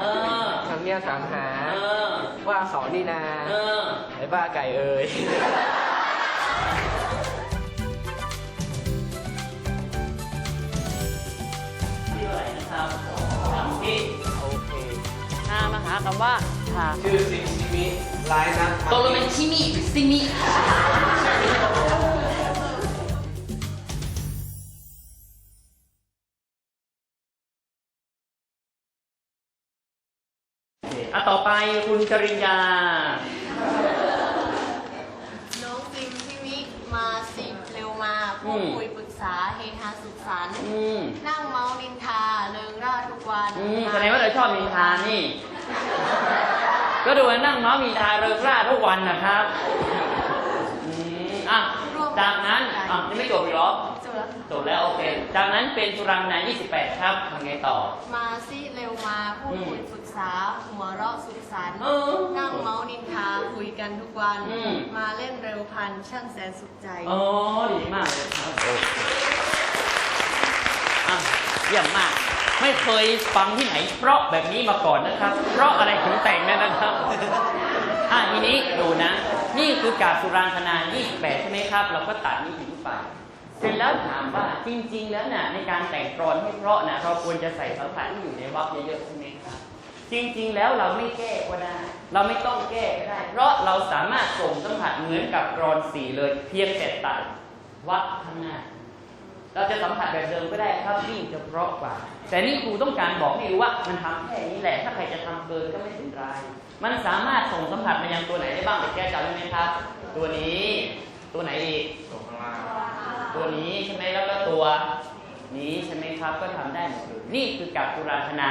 เออ ทำเนียบสามหา เออ ว่าเขานี่นาเออ ไอ้บ้าไก่เอ่ยที่อะไรนะครับคำที่โอเคชามหาคำว่าชาชื่อซิมซิมิลายนะ ตกลงเป็นชิมิหรือซิมิ อะต่อไปคุณจริญญา น้องซิมพี่มิมาสิเร็วมาพูดคุยปรึกษาเฮฮาสุขสันต์อืมนั่งเมานินทาเริงร่าทุกวันอืมแสดงว่าเราชอบนินทานี่ ก็ดูว่านั่งเมาส์มีทาเริงร่าทุกวันนะครับ อืมอะ จากนั้นอะยังไม่จบอีกเหรอจบแล้ว จบแล้วโอเค จากนั้นเป็นสุรังนา28 ครับทำไงต่อ มาสิเร็วมาพูดคุยปรึกษา หัวเราะสุขสันต์เออนั่งเมานินทาคุยกันทุกวัน อืม มาเล่นเร็วพันช่างแสนสุขใจ อ๋อดีมากเลยครับโอเคอะเยี่ยมมาก ไม่เคยฟังที่ไหน เพราะแบบนี้มาก่อนนะครับ เพราะอะไรถึงแต่งเนยนะครับ อะทีนี้ดูนะ นี่คือกาบสุรางคณา28 ใช่ไหมครับ เราก็ตัดนี้ทิ้งไป เสร็จแล้วถามว่าจริง ๆ แล้วน่ะในการแต่งกรอนให้เพราะนะเราควรจะใส่สัมผัสที่อยู่ในวรรคเยอะๆใช่ไหมครับ จริง ๆ แล้วเราไม่แก้ก็ได้ เราไม่ต้องแก้ก็ได้ เพราะเราสามารถส่งสัมผัสเหมือนกับกรอนสี่เลย เพียงแต่ตัดวรรคข้างหน้า เราจะสัมผัสแบบเดิมก็ได้ครับยิ่งจะเพราะกว่า แต่นี่ครูต้องการบอกให้รู้ว่ามันทำแค่นี้แหละ ถ้าใครจะทำเกินก็ไม่เป็นไร มันสามารถส่งสัมผัสมายังตัวไหนได้บ้างเด็กแก้จำได้ไหมครับ ตัวนี้ ตัวไหนอีกตัวนี้ใช่ไหมแล้วก็ตัวนี้ใช่ไหมครับ ก็ทำได้หมดเลยนี่คือกับตุราธนา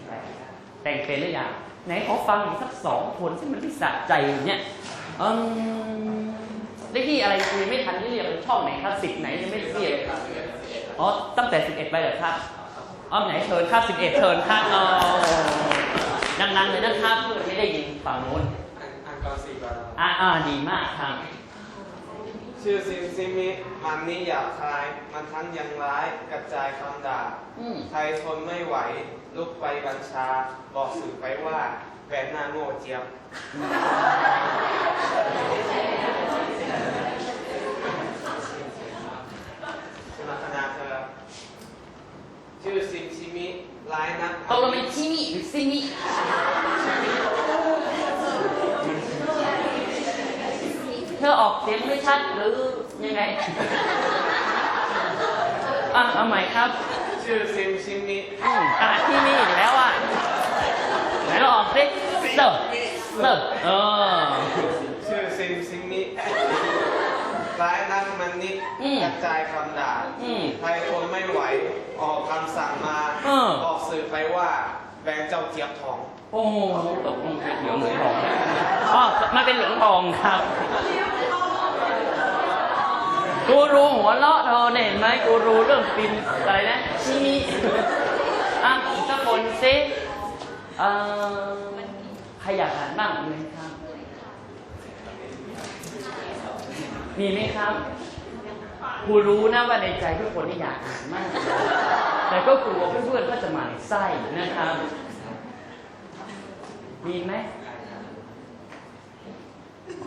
28 แต่งเป็นหรือยังไหนขอฟังอีกสักสองคนที่มันไม่สะใจเนี่ยอืม เลขที่อะไรคุยไม่ทันที่เรียกเป็นช่องไหนครับสิบไหนยังไม่ได้เรียกเลยครับอ๋อตั้งแต่11ไปเหรอครับอ๋อไหนเชิญครับ11เชิญครับอ๋อดังๆเลยนะครับเพื่อนไม่ได้ยินฝั่งโน้นอันก่อนสี่ก่อนอ่าอ่าดีมากครับชื่อซิมซิมิมันนี่หยาบคาย มันทั้งยังร้ายกระจายคำด่าอืมใครทนไม่ไหว ลุกไปบัญชา บอกสื่อไปว่า แฟนหน้าโง่เจี๊ยบสนับสนาเธอชื่อซิมซิมิร้ายนักตกลงเป็นชิมิหรือซิมิเธอออกเสียงไม่ชัดหรือยังไง อะเอาใหม่ครับชื่อซิมซิมิอืมอะที่นี่อีกแล้วอะ ไหนเราออกสิเสิร์ฟเสิร์ฟเออ ชื่อซิมซิมิร้ายนักมันนิดอืมกระจายคำด่าอืมใครทนไม่ไหว ออกคำสั่งมา เออบอกสื่อไปว่าแบงเจ้าเจี๊ยบทองโอ้โหตกลงเป็นเหลืองหรือทองอ๋อมันเป็นเหลืองทองครับ กูรู้หัวเราะเธอเนี่ยเห็นไหมกูรู้เรื่องฟิล์มอะไรนะชิมิอะอีกสักคนสิ เอ่อใครอยากอ่านบ้างมีไหมครับ มีไหมครับกูรู้นะว่าในใจทุกคนนี่อยากอ่านมาก แต่ก็กลัวเพื่อนๆก็จะหมายไส้นะครับ มีไหม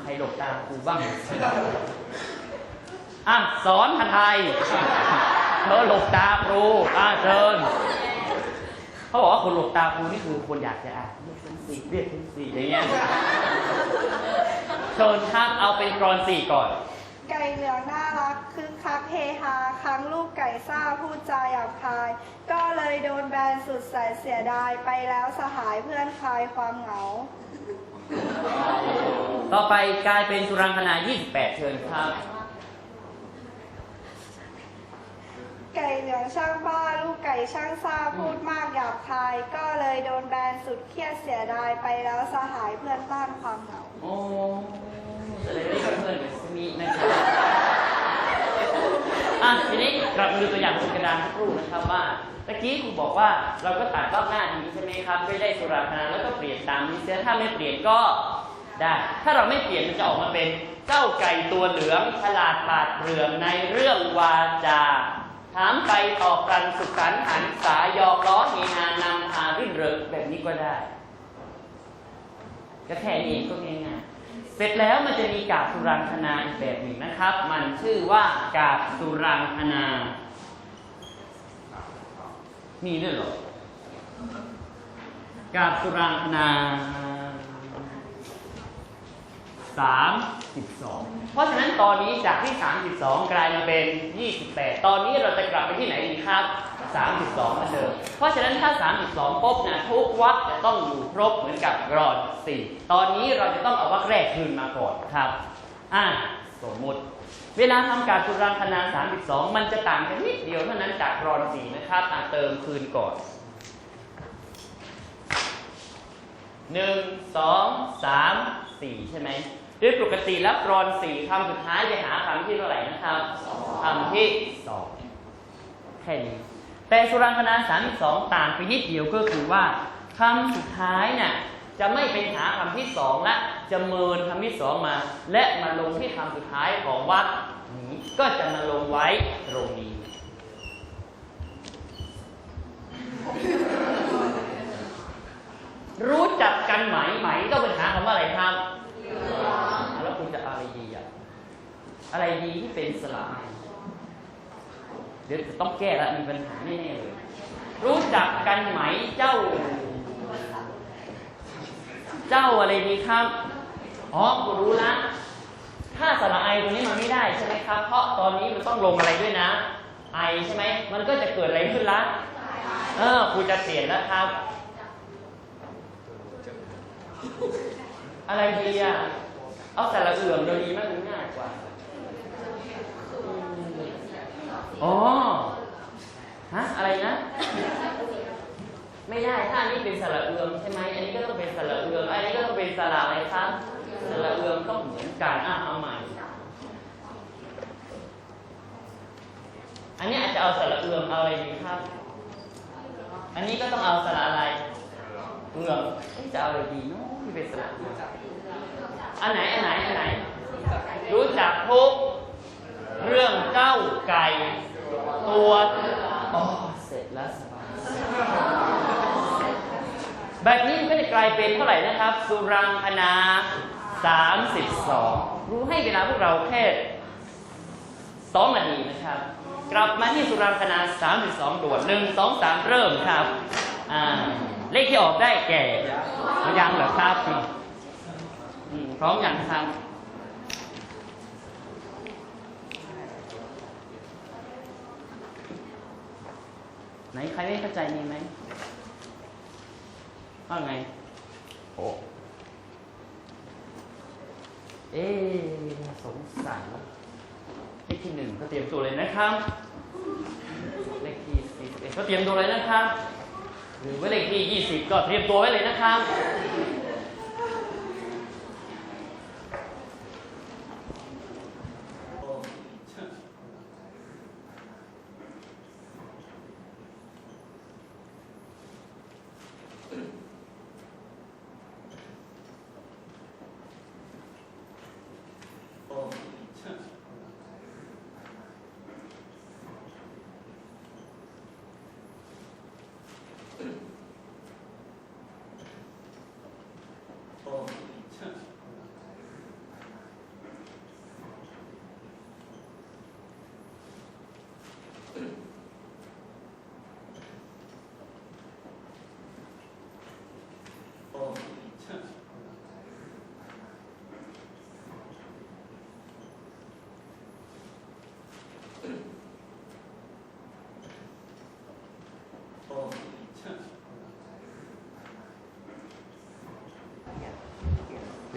ใครหลบตาครูบ้าง อะ สอนภาษาไทยเธอหลบตาครูอะเชิญ เขาบอกว่าคนหลบตาครูนี่คือคนอยากจะอ่านเรียกเป็นสี่เรียกเป็นสี่อย่างเงี้ยเชิญครับเอาเป็นกรอนสี่ก่อน ไก่เหลืองน่ารักคึกคักเฮฮาครั้งลูกไก่ซ่าพูดจาหยาบคาย ก็เลยโดนแบนสุดแสนเสียดายไปแล้วสหายเพื่อนคลายความเหงา ต่อไปกลายเป็นสุรังคณา28 เชิญครับ ไก่เหลืองช่างบ้า ลูกไก่ช่างซ่าพูดมากหยาบคาย ก็เลยโดนแบนสุดเครียดเสียดายไปแล้วสหายเพื่อนต้านความเหงาโอ้แสดงว่านี่ก็เพื่อนกับสมินะครับอะทีนี้กลับมาดูตัวอย่างบนกระดานสักครู่นะครับว่าตะกี้ครูบอกว่าเราก็ตัดรอบหน้านี้ใช่ไหมครับไม่ได้สุราคณาแล้วก็เปลี่ยนตามนี้เสียถ้าไม่เปลี่ยนก็ได้ ถ้าเราไม่เปลี่ยนมันจะออกมาเป็นเจ้าไก่ตัวเหลืองฉลาดปาดเปรื่องในเรื่องวาจา ถามไปตอบกันสุขสันต์หันษายอกล้อเฮฮานำพารื่นเริงแบบนี้ก็ได้ก็แค่นี้เองก็ง่ายๆเสร็จแล้วมันจะมีกาบสุรังคณาอีกแบบหนึ่งนะครับ มันชื่อว่ากาบสุรังคณามีด้วยเหรอกาบสุรังคณา สามสิบสองเพราะฉะนั้นตอนนี้จากที่ 32 กลายมาเป็น 28 ตอนนี้เราจะกลับไปที่ไหนดีครับ 32เหมือนเดิม เพราะฉะนั้นถ้า 32ปุ๊บนะทุกวักจะต้องอยู่ครบเหมือนกับรอน 4 ตอนนี้เราจะต้องเอาวักแรกคืนมาก่อนครับ อ่าสมมุติ เวลาทำการสุรังคณา32 มันจะต่างกันนิดเดียวเท่านั้นจากรอน 4 นะครับอะเติมคืนก่อนหนึ่งสองสามสี่ใช่ไหม โดยปกติแล้วกรอนสี่คำสุดท้ายจะหาคำที่เท่าไหร่นะครับคำที่สองแค่นี้แต่สุรังคณาสามสองต่างไปนิดเดียวก็คือว่าคำสุดท้ายน่ะจะไม่เป็นหาคำที่สองละจะเมินคำที่สองมา และมาลงที่คำสุดท้ายของวรรคนี้ก็จะมาลงไว้ตรงนี้ รู้จักกันไหมไหมต้องเป็นหาคำว่าอะไรครับ แล้วคุณจะอะไรดีอะอะไรดีที่เป็นสระไอเดี๋ยวต้องแก้ล้วมีปัญหาแน่ๆเลย รู้จักกันไหมเจ้า เจ้าอะไรดีครับอ๋อกูรู้ละถ้าสระไอตัวนี้มันไม่ได้ใช่ไหมครับ เพราะตอนนี้มันต้องลงอะไรด้วยนะ ไอใช่ไหม มันก็จะเกิดอะไรขึ้นละเออครูจะเปลี่ยนแล้วครับ อะไรดีอะ เอาแต่ละเอื่อมโดยดีมากง่ายกว่า อ๋อ ฮะ อะไรนะ ไม่ได้ ถ้าอันนี้เป็นสระเอือมใช่ไหม อันนี้ก็ต้องเป็นสระเอือม อันนี้ก็ต้องเป็นสระอะไรครับสระเอือมต้องเหมือนกันอะเอาใหม่ อันนี้อาจจะเอาสระเอือมเอาอะไรดีครับ อันนี้ก็ต้องเอาสระอะไร เอือมเอ๊ะจะเอาอะไรดีเนาะที่เป็นสระเอือมอันไหนอันไหนอันไหน รู้จักทุก เรื่องเจ้าไก่ ตัวอ๋อเสร็จแล้วสบายแบบนี้ก็จะกลายเป็นเท่าไหร่นะครับ สุรังคณา32 รู้ให้เวลาพวกเราแค่สองนาทีนะครับ กลับมาที่สุรังคณา32 ด่วนหนึ่งสองสามเริ่มครับ เลขที่ออกได้แก่ยังเหรอครับอืมพร้อมยังครับไหนใครไม่เข้าใจมีไหมว่าไงโอ้เอ๊ะสงสัยเลขที่หนึ่งก็เตรียมตัวเลยนะครับเลขที่สี่สิบเอ็ดก็เตรียมตัวเลยนะครับ หรือว่าเลขที่ยี่สิบก็เตรียมตัวไว้เลยนะครับ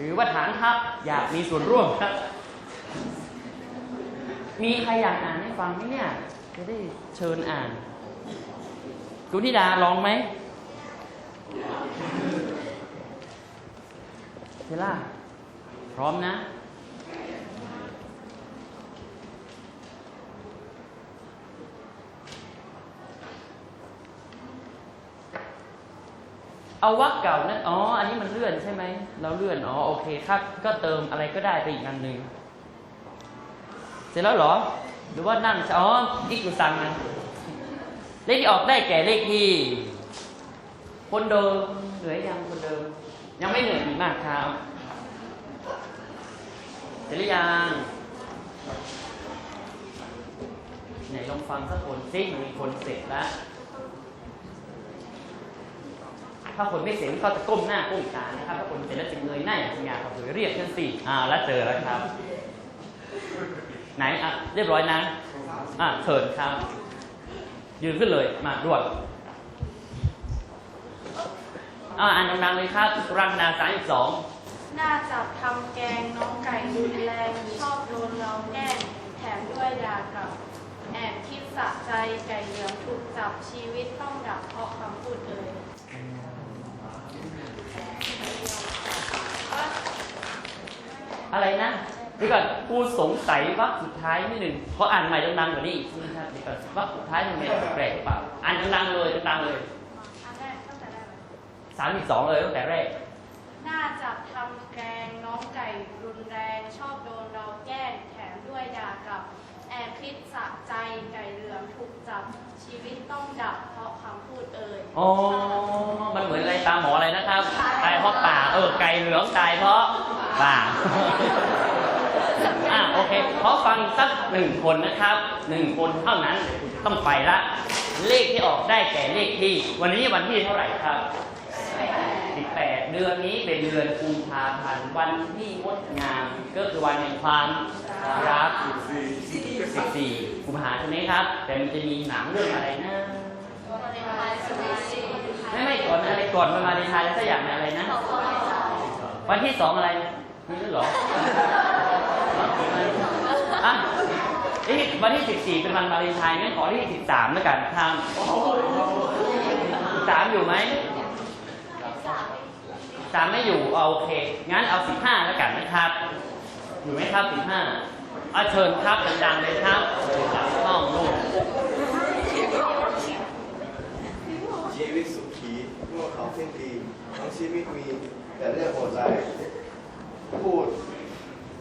ห รือว่าฐานทัพอยากมีส่วนร่วมครับ มีใครอยากอ่านให้ฟังไหมเนี่ย จะได้เชิญอ่านคุณธิดาลองไหมเทล่าพร้อมนะ เอาวักเก่านั่นอ๋อ อันนี้มันเลื่อนใช่ไหม เราเลื่อน อ๋อ โอเคครับ ก็เติมอะไรก็ได้ไปอีกอันหนึ่ง เสร็จแล้วเหรอ หรือว่านั่ง อ๋อ อีกอยู่สั่งมาเลขที่ออกได้แก่เลขที่ คนเดิม เหนื่อยยังคนเดิม ยังไม่เหนื่อยมากครับ เสร็จหรือยัง ไหนลองฟังสักคนซิมีคนเสร็จแล้ว ถ้าคนไม่เสร็จก็จะก้มหน้าก้มตานะครับ ถ้าคนเสร็จแล้วจะเงยหน้าอย่างสง่าผ่าเผยเรียกขึ้นสิอ่าแล้วเจอแล้วครับ ไหนอะเรียบร้อยนะอะเชิญครับ ยืนขึ้นเลยมาด่วนอ่าอ่านดังๆเลยครับรังนาสามสิบสองน่าจับทำแกงน้องไก่รุนแรงชอบโดนเราแกล้งแถมด้วยยากับแอบคิดสะใจไก่เหลืองถูกจับชีวิตต้องดับเพราะคำพูดเอ่ย อะไรนะเดี๋ยวก่อนกูสงสัยว่าสุดท้ายนิดหนึ่งขออ่านใหม่ดังๆกว่านี้อีกนะครับเดี๋ยวก่อนว่าสุดท้ายมันมีอะไรแปลกๆหรือเปล่าอ่านดังๆเลยดังๆเลยอันแรกตั้งแต่แรกเลยสามสิบสองเลยตั้งแต่แรก น่าจับทำแกงน้องไก่รุนแรงชอบโดนเราแกล้งแถมด้วยยากับ แอบคิดสะใจไก่เหลืองถูกจับชีวิตต้องดับเพราะคำพูดเอ่ยอ๋อ มันเหมือนอะไรตามหมออะไรนะครับ ตายเพราะป่าก เออ ไก่เหลืองตายเพราะป่ากอะโอเคขอฟังสักหนึ่งคนนะครับหนึ่งคนเท่านั้นเดี๋ยวคุณจะต้องไปละ เลขที่ออกได้แก่เลขที่ วันนี้วันที่เท่าไหร่ครับ 18เดือนนี้เป็นเดือนกุมภาพันธ์วันที่งดงาม ก็คือวันแห่งความรัก14กุมภาพันธ์ใช่ไหมครับ แต่มันจะมีหนังเรื่องอะไรนะไม่ไม่ก่อนอะไรก่อนมันมาในไทยแล้วสักอย่างอะไรนะ วันที่สองอะไรไม่รู้หรออะวันที่สิบสี่เป็นวันวาเลนไทน์งั้นขอที่สิบสามแล้วกันทางสามอยู่ไหม สามไม่อยู่เอาโอเค งั้นเอาสิบห้าแล้วกันนะครับ อยู่ไหมครับสิบห้าอาเชิญครับดังๆเลยครับหลังห้องนู่นชีวิตสุขีเมื่อเขาเที่ยงดีทั้งชีวิตมี แต่เรื่องโหดร้ายพูด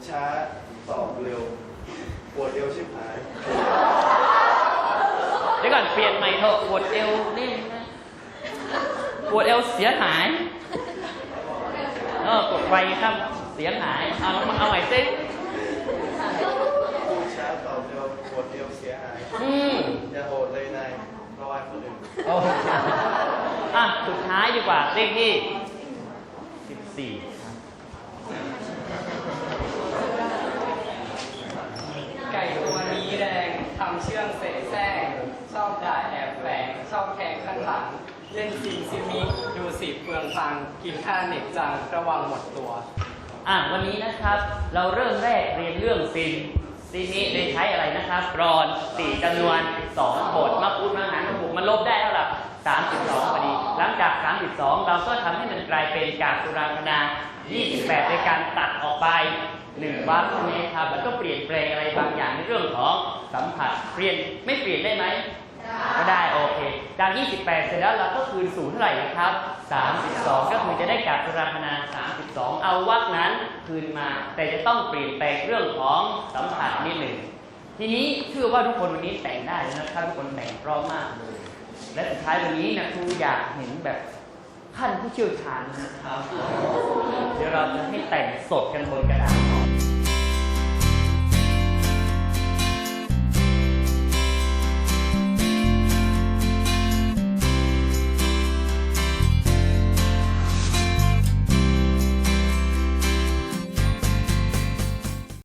ช้าตอบเร็วปวดเอวชิบหายเดี๋ยวก่อนเปลี่ยนใหม่เถอะปวดเอวนี่นะปวดเอวเสียหายเออกดไวครับ เสียหาย เอามาเอาใหม่สิพูดช้าตอบเร็วปวดเอวเสียหายอืมอย่าโหดเลยนายระวังคนอื่นโอ้อะสุดท้ายดีกว่า เลขที่สิบสี่ไก่ตัวนี้แรงทำเชื่องเสแสร้งชอบด่าแอบแฝงชอบแข่งข้างหลัง เล่นซิงซิมิดูสิเปลืองตังค์กินค่าเน็ตจังระวังหมดตัว อะวันนี้นะครับ เราเริ่มแรกเรียนเรื่องซินซินนี้ได้ใช้อะไรนะครับกรอนสี่จำนวนสองบทมาพูดมาหารมาบวกมันลบได้เท่าไหร่สามสิบสองพอดี หลังจากสามสิบสองเราก็ทำให้มันกลายเป็นกาบสุราคณา28ในการตัดออกไปหนึ่งวรรคใช่ไหมครับแล้วก็เปลี่ยนแปลงอะไรบางอย่างในเรื่องของสัมผัส เปลี่ยนไม่เปลี่ยนได้ไหม ก็ได้โอเค จาก 28 เสร็จแล้วเราก็คืนศูนย์เท่าไหร่นะครับ 32 ก็คือจะได้กาบสุราคณา32 เอาวรรคนั้นคืนมา แต่จะต้องเปลี่ยนแปลงเรื่องของสัมผัสนิดหนึ่ง ทีนี้เชื่อว่าทุกคนวันนี้แต่งได้แล้วนะครับทุกคนแต่งพร้อมมากเลย และสุดท้ายวันนี้นะครูอยากเห็นแบบท่านผู้เชี่ยวชาญนะครับ เดี๋ยวเราจะให้แต่งสดกันบนกระดาษ